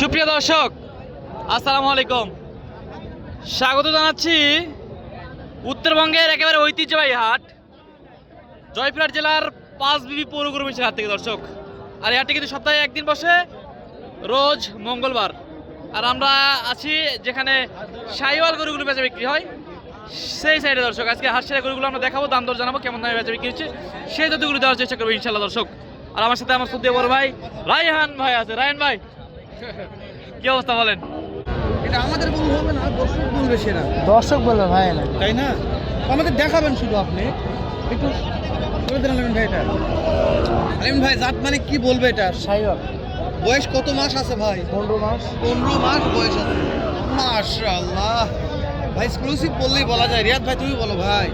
সুপ্রিয় দর্শক, আসসালামু আলাইকুম। স্বাগত জানাচ্ছি উত্তরবঙ্গের একেবারে ঐতিহ্যবাহী হাট, জয়পুরহাট জেলার পাঁচবিবি পৌর কর্মীর হাট থেকে, দর্শক। আর এই হাটটি কিন্তু সপ্তাহে একদিন বসে, রোজ মঙ্গলবার। আর আমরা আছি যেখানে সাইওয়াল গরুগুলো বেচা বিক্রি হয়, সেই সাইডে দর্শক। আজকে হাট সেরা গরুগুলো আমরা দেখাবো, দাম দর জানাব, কেমন দামে বেচা বিক্রি হচ্ছে, সেই তথ্যগুলো দেওয়ার চেষ্টা করব ইনশাল্লাহ দর্শক। আর আমার সাথে আমার সত্যি বড় ভাই, রায়হান ভাই আছে। রায়হান ভাই কি অবস্থা বলেন? এটা আমাদের বলু হবে না দর্শক বলবে সেরা দর্শক বলবে ভাই। না তাই না? আমাদের দেখাবেন শুধু আপনি। একটু করে দেন আলমিন ভাই এটা। আলমিন ভাই জাত মানে কি বলবে এটা? সাইবার। বয়স কত মাস আছে ভাই? পনেরো মাস। পনেরো মাস বয়স আছে। মাশাআল্লাহ। ভাই এক্সক্লুসিভ বললেই বলা যায়। রিয়াদ ভাই তুমি বলো ভাই।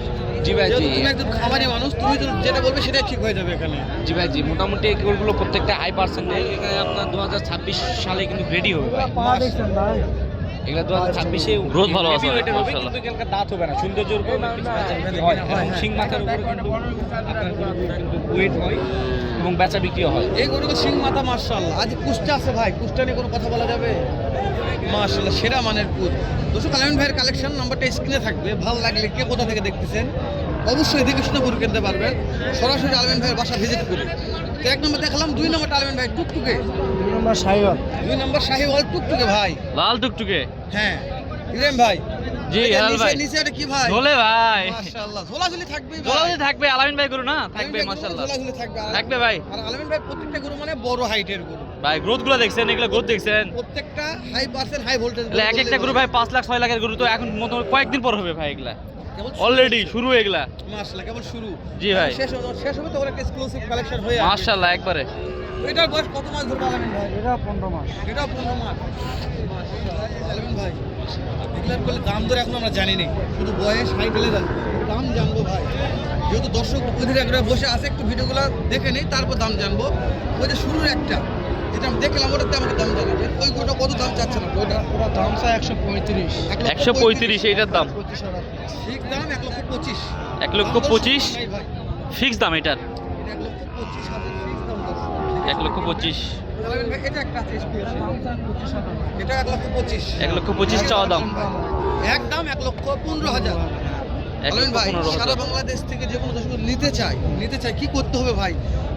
জি ভাই জি। তুমি একদম খামারি মানুষ তুমি যেটা বলবে সেটাই ঠিক হয়ে যাবে এখানে। জি ভাই জি মোটামুটি এই গরুগুলো প্রত্যেকটা হাই পার্সেন্টেজ এখানে আপনার দু হাজার ছাব্বিশ সালে কিন্তু রেডি হবে ভাই। পা দেখছেন ভাই। এগুলো দু হাজার ছাব্বিশে Growth ভালো হবে কিন্তু এখানকার দাঁত হবে না সৌন্দর্যের উপর কিছু বাচ্চা বিক্রি হয় এবং শিং মাথার উপরে কিন্তু আপনার ওয়েট হয় এবং বেচা বিক্রিও হয় এই গরুকে সিং মাথা মার্শাল্লাহ আজ কুষ্টা আছে ভাই কুষ্টা নিয়ে কোনো কথা বলা যাবে মার্শাল্লাহ সেরা মানের কুচ দর্শক আলমিন ভাইয়ের কালেকশন নাম্বারটা স্ক্রিনে থাকবে ভালো লাগলে কে কোথা থেকে দেখতেছেন অবশ্যই দেখে শুনে গরু কিনতে পারবেন সরাসরি আলমিন ভাইয়ের বাসা ভিজিট করে তো এক নম্বর দেখালাম দুই নম্বর আলমিন ভাই টুকটুকে নম্বর সাইবার দুই নম্বর শাহিওয়াল টুকটুকে ভাই। লাল টুকটুকে? হ্যাঁ ইব্রাহিম ভাই। জি, হেলাল নিচে- ভাই। নিচে এটা কি ভাই? ঝোলে ভাই। মাশাআল্লাহ ঝোলাঝুলি থাকবে ঝোলাতে থাকবে আলামিন ভাই গরু না? থাকবে মাশাআল্লাহ। ঝোলাঝুলি থাকবে। থাকবে ভাই। আর আলমিন ভাই প্রত্যেকটা গরু মানে বড় হাইটের গরু। ভাই গ্রোথগুলো দেখছেন? এগুলো গ্রোথ দেখছেন? প্রত্যেকটা হাই পার্সেন্ট হাই ভোল্টেজ এক একটা গরু ভাই পাঁচ লাখ ছয় লাখের গরু তো এখন মতো কয়েকদিন পর হবে ভাই এগুলা। অলরেডি শুরু এগুলা। মাশাআল্লাহ কেবল শুরু। জি ভাই। শেষ হবে শেষ হবে তো একটা এক্সক্লুসিভ কালেকশন হয়ে আসবে। মাশাআল্লাহ একবারে। এটার বয়স কত মাস ধরে আলামিন ভাই? এটা পনেরো মাস। এটা 15 মাস। ভাই এগুলার বলে দাম দর এখন আমরা জানি না শুধু বয়স হাই যাবে দাম। জানব ভাই। যেহেতু দর্শক প্রতিদিন একবার বসে আছে একটু ভিডিওগুলো দেখে নেই তারপর দাম জানব। ওই যে শুরুর একটা যেটা আমি দেখলাম ওটাতে আমাকে দাম জানাবেন ওই গোটা কত দাম চাচ্ছেন আপনি ওটা ওরা দাম চাই একশো পঁয়ত্রিশ। এক একশো পঁয়ত্রিশ এইটার দাম। ঠিক দাম এক লক্ষ পঁচিশ। এক লক্ষ পঁচিশ। ভাই ফিক্স দাম এটার। এটা এক লক্ষ পঁচিশ হাজার ফিক্স। এক লক্ষ পঁচিশ। দাম এক লক্ষ পঁচিশ। এক লক্ষ এক চাওয়া দাম। একদম এক লক্ষ পনেরো হাজার। এক ভাই সারা বাংলাদেশ থেকে যে কোনো দর্শক নিতে চাই নিতে চাই কি করতে হবে ভাই?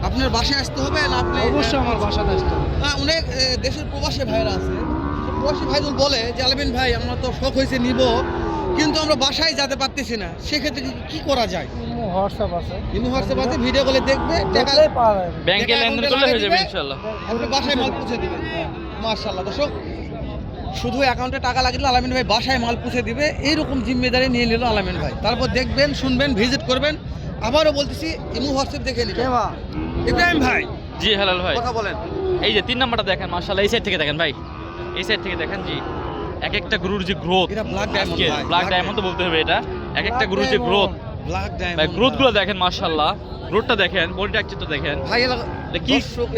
আপনার বাসায় আসতে হবে না আপনি অবশ্যই আমার বাসাতে আসতে হবে। হ্যাঁ, অনেক দেশের প্রবাসী ভাইরা আছে। তো প্রবাসী ভাইদুল বলে যে আলামিন ভাই আমরা তো শখ হয়েছে নিব। কিন্তু আমরা বাসায় যেতে পারতেছি না। সেক্ষেত্রে কি- কি করা যায়? হোয়াটসঅ্যাপ আছে। ইমো হোয়াটসঅ্যাপ আছে ভিডিও কলে দেখবে টাকা পাওয়া যাবে। ব্যাংকে লেনদেন করলে হয়ে যাবে লাগিয়ে ইনশাল্লাহ আপনি বাসায় মাল পৌঁছে দিবেন মার্শাল্লাহ দর্শক শুধু অ্যাকাউন্টে টাকা লাগলে আলামিন ভাই বাসায় মাল পৌঁছে দিবে এইরকম জিম্মেদারি নিয়ে নিল আলামিন ভাই। তারপর দেখবেন শুনবেন ভিজিট করবেন। আবারও বলতেছি ইমো হোয়াটসঅ্যাপ দেখে কে নিবেন ইব্রাহিম ভাই। জি হেলাল ভাই। কথা বলেন। এই যে তিন নাম্বারটা দেখেন মাশাআল্লাহ এই সাইড থেকে দেখেন ভাই। এই সাইড থেকে দেখেন জি এক একটা গুরুর যে গ্রোথ ব্ল্যাক ডায়মন্ড তো বলতে হবে এটা এক একটা গুরুর যে। গ্রোথ ব্ল্যাক ডায়মন্ড গ্রোথগুলো দেখেন মাশাআল্লাহ। গ্রোথটা দেখেন বডি স্ট্রাকচারটা দেখেন। ভাই কি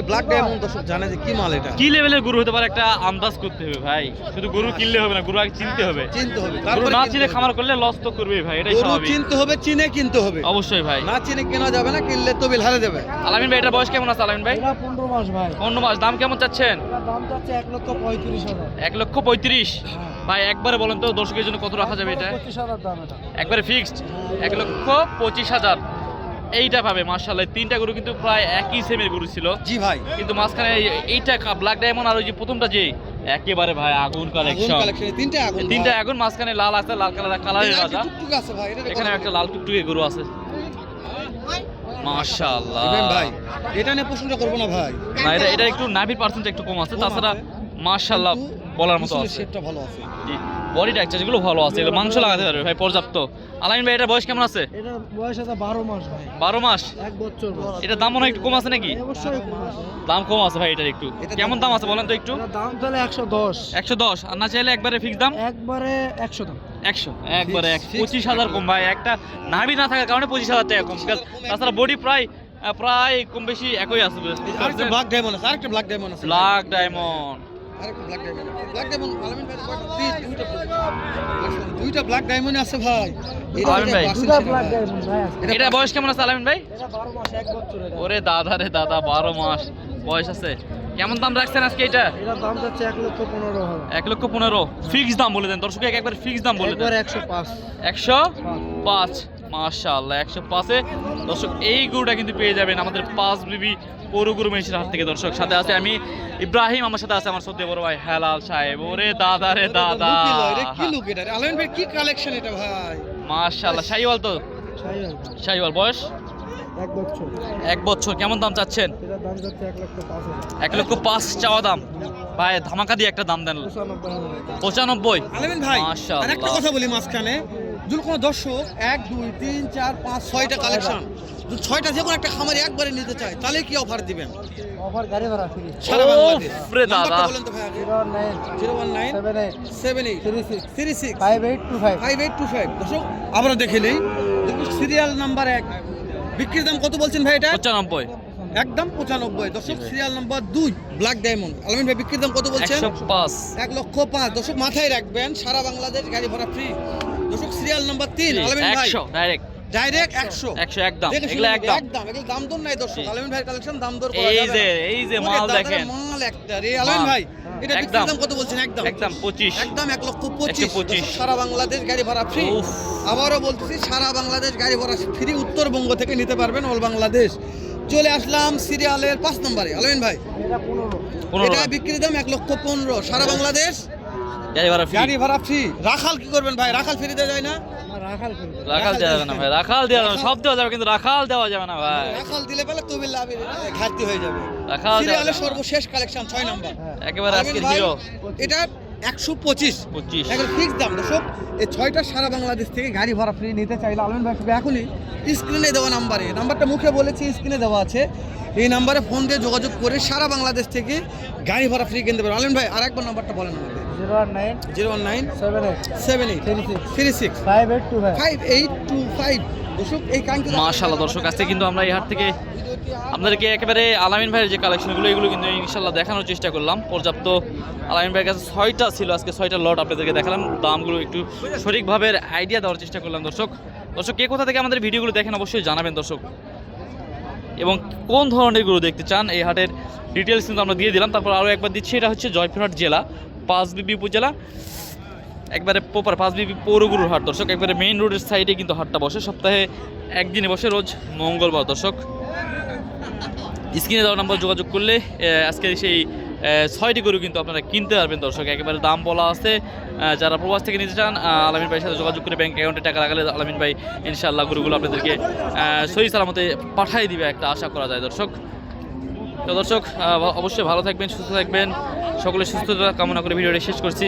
ব্ল্যাক ডায়মন্ড দর্শক জানে যে কি মাল এটা। কি লেভেলের গরু হতে পারে একটা আন্দাজ করতে হবে ভাই। শুধু গরু কিনলে হবে না গরু আগে চিনতে হবে। চিনতে হবে। তারপরে না চিনে খামার করলে লস তো করবেই ভাই এটাই গরু চিনতে হবে চিনে কিনতে হবে। অবশ্যই ভাই। না চিনে কেনা যাবে না কিনলে তো বিল হারে দেবে। আলামিন ভাই এটার বয়স কেমন আছে আলামিন ভাই? এটা পনেরো মাস ভাই। অন্য মাস দাম কেমন চাচ্ছেন? দাম চাচ্ছে এক লক্ষ পঁয়ত্রিশ হাজার। এক লক্ষ পঁয়ত্রিশ। হ্যাঁ। ভাই একবারে বলেন তো দর্শকের জন্য কত রাখা যাবে এটা? পঁচিশ হাজার দাম একবারে ফিক্সড এক লক্ষ পঁচিশ হাজার। এইটা পাবে মার্শাল্লাহ তিনটা গরু কিন্তু প্রায় একই সেমের গরু ছিল। জি ভাই। কিন্তু মাঝখানে এইটা ব্ল্যাক ডায়মন্ড আর ওই যে প্রথমটা যে একেবারে ভাই আগুন আগুন কালেকশন তিনটে আগুন তিনটা আগুন মাঝখানে লাল আছে লাল কালার কালারের এখানে রাজা। একটা আছে ভাই এখানে একটা লাল টুকটুকে গরু আছে। মাশাআল্লাহ। ভাই এটা নিয়ে প্রশ্নটা করব না ভাই। না এটা এটা একটু নাভির পার্সেন্ট একটু কম আছে তাছাড়া। মাশাআল্লাহ বলার মতো আছে। শেপটা ভালো আছে। জি বডি যেগুলো ভালো আছে মাংস লাগাতে পারবে ভাই পর্যাপ্ত। আলামিন ভাই এটা বয়স কেমন আছে? এটা বয়স আছে বারো মাস ভাই। বারো মাস? এক বছর এটা দাম মনে একটু কম আছে নাকি? অবশ্যই দাম কম আছে ভাই এটার একটু। কেমন দাম আছে বলেন তো একটু? দাম তাহলে একশো দশ। একশো দশ। আর না চাইলে একবারে ফিক্স দাম? একবারে একশো দাম। একশো। একবারে এক Fix, fix পঁচিশ হাজার কম ভাই একটা নাভি না থাকার কারণে পঁচিশ হাজার টাকা কম। তাছাড়া বডি প্রায় প্রায় কম বেশি একই আছে। আরেকটা ব্ল্যাক ডায়মন্ড আছে আরেকটা ব্ল্যাক ডায়মন্ড আছে। ব্ল্যাক ডায়মন্ড আরেকটা black diamond black diamond Alamin ভাই দুইটা দুইটা ব্ল্যাক ডায়মন্ড আছে ভাই। এটা বয়স কেমন আছে আলামিন ভাই। ওরে দাদা রে দাদা বারো মাস। বয়স আছে। কেমন দাম রাখছেন আজকে এটা এটার দাম যাচ্ছে এক লক্ষ পনেরো এক লক্ষ পনেরো। ফিক্স দাম বলে দেন। দর্শক একবার ফিক্স দাম বলে দেন। একশো পাঁচ। একশো পাঁচ। মাশাআল্লাহ একশো পাঁচে। দর্শক এই গরুটা কিন্তু পেয়ে যাবেন আমাদের পাঁচ বিবি পৌর গরু মেশিনের হাত থেকে দর্শক সাথে আছে আমি ইব্রাহিম আমার সাথে আছে আমার সত্যি বড় ভাই হেলাল সাহেব। ওরে দাদা রে দাদা কি লুক এটা আলমিন ভাই কি কালেকশন এটা ভাই? মাশাআল্লাহ শাহিওয়াল তো? সাইয়াল বয়স? এক বছর। এক বছর কেমন দাম চাচ্ছেন? এক লক্ষ পাঁচ চাওয়া দাম। ভাই ধামাকা দিয়ে একটা দাম দেন। পঁচানব্বই ভাই। একটা কথা বলি মাঝখানে। যদি কোনো দর্শক এক দুই তিন চার পাঁচ ছয়টা কালেকশন যদি ছয়টা যে কোনো একটা খামারে একবারে নিতে চায় তাহলে কি অফার দিবেন? অফার গাড়ি ভাড়া ফ্রি। সারা বাংলাদেশ। রে দাদা। বলেন তো ভাই আগে। Zero nine. Zero one nine. Seven seven eight. Three six. Three six. Five eight two five. Five eight two five. দর্শক আবারও দেখে নেই। সিরিয়াল নাম্বার এক। বিক্রির দাম কত বলছেন ভাই এটা? পঁচানব্বই। একদম পঁচানব্বই দর্শক সিরিয়াল নাম্বার দুই ব্ল্যাক ডায়মন্ড আলমিন ভাই বিক্রির দাম কত বলছেন? পাঁচ। এক লক্ষ পাঁচ। দর্শক মাথায় রাখবেন সারা বাংলাদেশ গাড়ি ভাড়া ফ্রি দর্শক সিরিয়াল নাম্বার তিন আলমিন ভাই। ডাইরেক্ট ডাইরেক্ট একশো। একশো একদম। দেখে একদম। একদম। এগুলো দাম দর নাই দর্শক। আলমিন ভাই কালেকশন দাম দর করা এই যে এই যে মাল দেখেন। মাল একটা রে। আলমিন ভাই এটা বিক্রির দাম কত বলছেন? একদম। একদম একদম লক্ষ সারা বাংলাদেশ গাড়ি ভাড়া ফ্রি আবারও বলতেছি সারা বাংলাদেশ গাড়ি ভাড়া ফ্রি উত্তরবঙ্গ থেকে নিতে পারবেন অল বাংলাদেশ চলে আসলাম সিরিয়ালের পাঁচ নম্বরে। আলমিন ভাই এটা পনেরো পনেরো এটা বিক্রির দাম এক লক্ষ পনেরো। সারা বাংলাদেশ? গাড়ি ভাড়া ফ্রি গাড়ি ভাড়া ফ্রি রাখাল কি করবেন ভাই? রাখাল ফ্রি দেওয়া যায় না? রাখাল রাখাল দেওয়া যাবে না ভাই। রাখাল দেওয়া যাবে না সব দেওয়া যাবে কিন্তু রাখাল দেওয়া যাবে না ভাই। রাখাল দিলে পেলে লাভের ঘাটতি হয়ে যাবে। রাখাল দেওয়া। সর্বশেষ কালেকশন ছয় নম্বর। একেবারে আজকের হিরো এটা একশো পঁচিশ। পঁচিশ। এখন ফিক্স দাম। দর্শক এই ছয়টা সারা বাংলাদেশ থেকে গাড়ি ভাড়া ফ্রি নিতে চাইলে আলমিন ভাই এখনই স্ক্রিনে দেওয়া নাম্বারে নাম্বারটা মুখে বলেছি স্ক্রিনে দেওয়া আছে। এই নাম্বারে ফোন দিয়ে যোগাযোগ করে সারা বাংলাদেশ থেকে গাড়ি ভাড়া ফ্রি কিনতে পারবেন আলমিন ভাই আর একবার নাম্বারটা বলেন আমাকে। Zero one nine zero one nine seven eight seven eight three six three six five eight two five five eight two five মাশাআল্লাহ দর্শক আজকে কিন্তু আমরা এই হাট থেকে আপনাদেরকে একেবারে আলামিন ভাইয়ের যে কালেকশনগুলো এগুলো কিন্তু ইনশাল্লাহ দেখানোর চেষ্টা করলাম। পর্যাপ্ত আলামিন ভাইয়ের কাছে ছয়টা ছিল আজকে ছয়টা লট আপনাদেরকে দেখালাম। দামগুলো একটু সঠিকভাবে আইডিয়া দেওয়ার চেষ্টা করলাম দর্শক। দর্শক কে কোথা থেকে আমাদের ভিডিওগুলো দেখেন অবশ্যই জানাবেন দর্শক। এবং কোন ধরনের গরু দেখতে চান এই হাটের ডিটেলস কিন্তু আমরা দিয়ে দিলাম। তারপর আরও একবার দিচ্ছি এটা হচ্ছে জয়পুরহাট জেলা পাঁচবিবি উপজেলা। একবারে প্রপার পাঁচবিবি পৌরগুরুর হাট, দর্শক। একবারে মেইন রোডের সাইডে কিন্তু হাটটা বসে। সপ্তাহে একদিনে বসে রোজ মঙ্গলবার, দর্শক। স্ক্রিনে দেওয়া নাম্বার যোগাযোগ করলে আজকে সেই ছয়টি গরু কিন্তু আপনারা কিনতে পারবেন, দর্শক। একেবারে দাম বলা আছে। যারা প্রবাস থেকে নিতে চান আলামিন ভাইয়ের সাথে যোগাযোগ করে ব্যাঙ্ক অ্যাকাউন্টে টাকা লাগালে আলামিন ভাই ইনশাআল্লাহ গরুগুলো আপনাদেরকে সহি সালামতে পাঠিয়ে দিবে একটা আশা করা যায়, দর্শক। তো দর্শক অবশ্যই ভালো থাকবেন, সুস্থ থাকবেন। সকলে সুস্থতা কামনা করে ভিডিওটি শেষ করছি।